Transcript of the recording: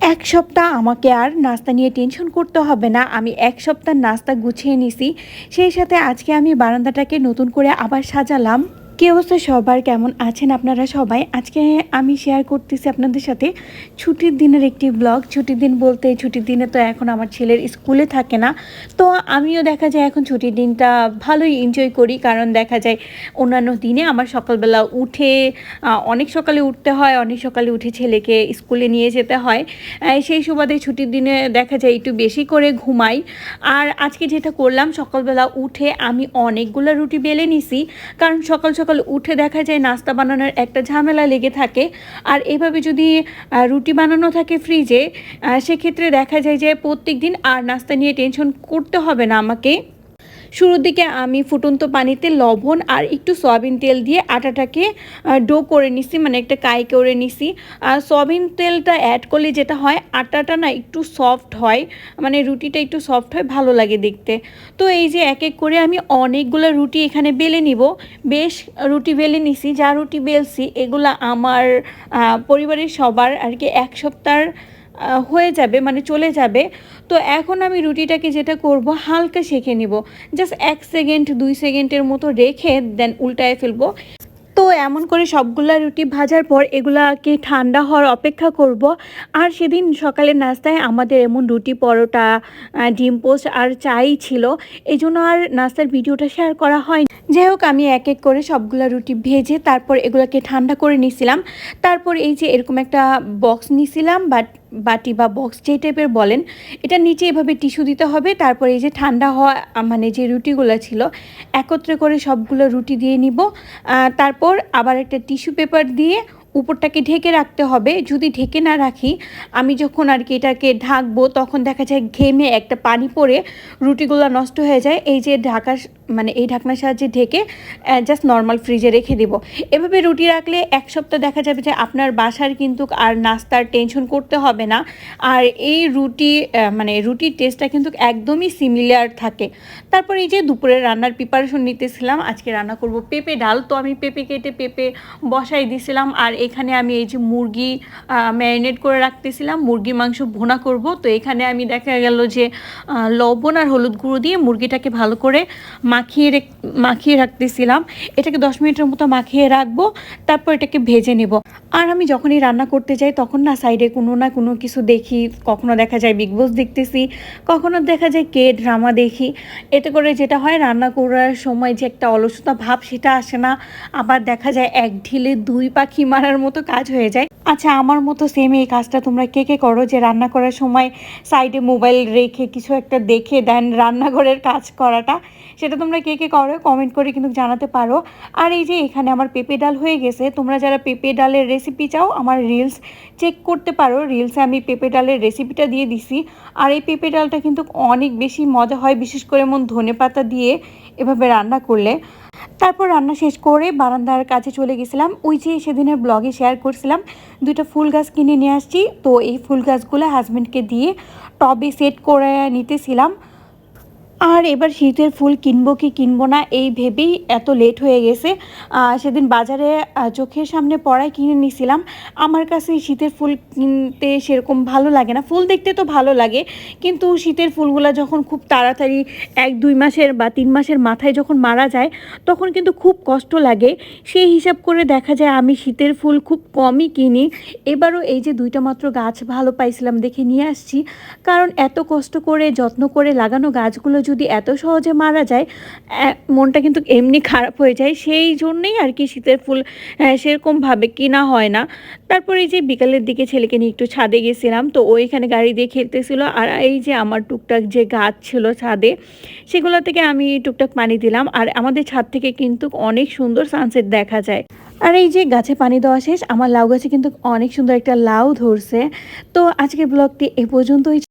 এক সপ্তাহ আমাকে আর নাস্তা নিয়ে টেনশন করতে হবে না, আমি এক সপ্তাহ নাস্তা গুছিয়ে নিছি। সেই সাথে আজকে আমি বারান্দাটাকে নতুন করে আবার সাজালাম। কি অবস্থা? সবার কেমন আছেন আপনারা সবাই? আজকে আমি শেয়ার করতেছি আপনাদের সাথে ছুটির দিনের একটি ব্লগ ছুটির দিন বলতে ছুটির দিনে তো এখন আমার ছেলের স্কুলে থাকে না। তো আমিও দেখা যায় এখন ছুটির দিনটা ভালোই এনজয় করি। কারণ দেখা যায় অন্যান্য দিনে আমার সকালবেলা উঠে অনেক সকালে উঠতে হয়, অনেক সকালে উঠে ছেলেকে স্কুলে নিয়ে যেতে হয়। সেই সুবাদে ছুটির দিনে দেখা যায় একটু বেশি করে ঘুমাই। আর আজকে যেটা করলাম, সকালবেলা উঠে আমি অনেকগুলো রুটি বেলে নিছি। কারণ সকাল সকাল উঠে দেখা যায় নাস্তা বানানোর একটা ঝামেলা লেগে থাকে। আর এভাবে যদি রুটি বানানো থাকে ফ্রিজে সেক্ষেত্রে দেখা যায় যে প্রত্যেক দিন আর নাস্তা নিয়ে টেনশন করতে হবে না আমাকে। শুরুর দিকে আমি ফুটন্ত পানিতে লবণ আর একটু সয়াবিন তেল দিয়ে আটাটাকে ডো করে নিছি মানে একটা কাই করে নিছি। আর সয়াবিন তেলটা অ্যাড করলে যেটা হয়, আটাটা না একটু সফট হয় মানে রুটিটা একটু সফট হয়, ভালো লাগে দেখতে। তো এই যে এক এক করে আমি অনেকগুলো রুটি এখানে বেলে নিব। বেশ রুটি বেলে নিছি, যা রুটি বেলছি, এগুলা আমার পরিবারের সবার আর কি এক সপ্তাহ হয়ে যাবে মানে চলে যাবে। তো এখন আমি রুটিটাকে যেটা করব, হালকা সেঁকে নিব। জাস্ট এক সেকেন্ড, দুই সেকেন্ডের মতো রেখে দেন উল্টায় ফেলব। তো এমন করে সবগুলা রুটি ভাজার পর এগুলাকে ঠান্ডা হওয়ার অপেক্ষা করব। আর সেদিন সকালের নাস্তায় আমাদের এমন রুটি পরোটা ডিম পোস্ট আর চাই ছিল। এই জন্য আর নাস্তার ভিডিওটা শেয়ার করা হয় যাই হোক, আমি এক এক করে সবগুলো রুটি ভেজে তারপর এগুলোকে ঠান্ডা করে নিছিলাম। তারপর এই যে এরকম একটা বক্স নিছিলাম, বাট, বাটি বা বক্স যেই টাইপের বলেন, এটা নিচে এভাবে টিস্যু দিতে হবে। তারপর এই যে ঠান্ডা হওয়া মানে যে রুটিগুলো ছিল, একত্রে করে সবগুলো রুটি দিয়ে নিব। তারপর আবার একটা টিস্যু পেপার দিয়ে উপরটাকে ঢেকে রাখতে হবে। যদি ঢেকে না রাখি, আমি যখন আর কি এটাকে ঢাকবো, তখন দেখা যায় ঘেমে একটা পানি পড়ে, রুটিগুলো নষ্ট হয়ে যায়। এই যে ঢাকার মানে এই ঢাকনার সাহায্যে ঢেকে জাস্ট নর্মাল ফ্রিজে রেখে দেবো। এভাবে রুটি রাখলে এক সপ্তাহ দেখা যাবে যে আপনার বাসার কিন্তু আর নাস্তার টেনশন করতে হবে না। আর এই রুটি মানে রুটির টেস্টটা কিন্তু একদমই সিমিলার থাকে। তারপর এই যে দুপুরে রান্নার প্রিপারেশন নিতেছিলাম, আজকে রান্না করব পেঁপে ডাল। তো আমি পেঁপে কেটে পেঁপে বসাই দিয়েছিলাম আর এখানে আমি এই যে মুরগি ম্যারিনেট করে রাখতেছিলাম, মুরগি মাংস ভোনা করব। তো এখানে আমি দেখা গেল যে লবণ আর হলুদ গুঁড়ো দিয়ে মুরগিটাকে ভালো করে মাখিয়ে মাখিয়ে রাখতেছিলাম। এটাকে দশ মিনিটের মতো মাখিয়ে রাখব, তারপর এটাকে ভেজে নেব। আর আমি যখনই রান্না করতে যাই, তখন না সাইডে কোনো না কোনো কিছু দেখি। কখনো দেখা যায় বিগ বস দেখতেছি, কখনো দেখা যায় কে ড্রামা দেখি। এতে করে যেটা হয়, রান্না করার সময় যে একটা অলসতা ভাব, সেটা আসে না। আবার দেখা যায় এক ঢিলে দুই পাখি মারার মতো কাজ হয়ে যায়। আচ্ছা আমার মতো সেম এই কাজটা তোমরা কে কে করো? যে রান্না করার সময় সাইডে মোবাইল রেখে কিছু একটা দেখে দেন রান্নাঘরের কাজ করাটা। সেটা তোমরা কে কে করো কমেন্ট করে কিন্তু জানাতে পারো। আর এই যে এখানে আমার পেঁপে ডাল হয়ে গেছে, তোমরা যারা পেঁপে ডালের রেসিপি চাও, আমার রিলস চেক করতে পারো। রিলসে আমি পেঁপে ডালের রেসিপিটা দিয়ে দিছি। আর এই পেঁপে ডালটা কিন্তু অনেক বেশি মজা হয়, বিশেষ করে এমন ধনে পাতা দিয়ে এভাবে রান্না করলে। তারপর রান্না শেষ করে বারান্দার কাছে চলে গেছিলাম। ওই যে সেদিনের ব্লগে শেয়ার করছিলাম, দুইটা ফুল গাছ কিনে নিয়ে আসছি। তো এই ফুল গাছগুলো হাজব্যান্ডকে দিয়ে টবে সেট করে নিতেছিলাম। আর এবার শীতের ফুল কিনবো কি কিনবো না, এই ভেবেই এত লেট হয়ে গেছে। সেদিন বাজারে চোখের সামনে পড়ায় কিনে নিয়েছিলাম আমার কাছে শীতের ফুল কিনতে সেরকম ভালো লাগে না। ফুল দেখতে তো ভালো লাগে, কিন্তু শীতের ফুলগুলো যখন খুব তাড়াতাড়ি এক, দুই মাসের বা তিন মাসের মাথায় যখন মারা যায়, তখন কিন্তু খুব কষ্ট লাগে। সেই হিসাব করে দেখা যায় আমি শীতের ফুল খুব কমই কিনি। এবারও এই যে দুইটা মাত্র গাছ ভালো পাইছিলাম দেখে নিয়ে আসছি। কারণ এত কষ্ট করে, যত্ন করে লাগানো গাছগুলো যদি এত সহজে মারা যায় মনটা কিন্তু এমনি খারাপ হয়ে যায়। সেই জন্যেই আর কি শীতের ফুল সেরকমভাবে কিনা হয় না। তারপর যে বিকালের দিকে ছেলেকে নিয়ে একটু ছাদে গেছিলাম, তো ও এখানে গাড়ি দিয়ে খেলতেছিল। আর এই যে আমার টুকটাক যে গাছ ছিল ছাদে, সেগুলো থেকে আমি টুকটাক পানি দিলাম। আর আমাদের ছাদ থেকে কিন্তু অনেক সুন্দর সানসেট দেখা যায়। আর এই যে গাছে পানি দেওয়া শেষ, আমার লাউ গাছে কিন্তু অনেক সুন্দর একটা লাউ ধরছে। তো আজকের ব্লগটি এ পর্যন্তই।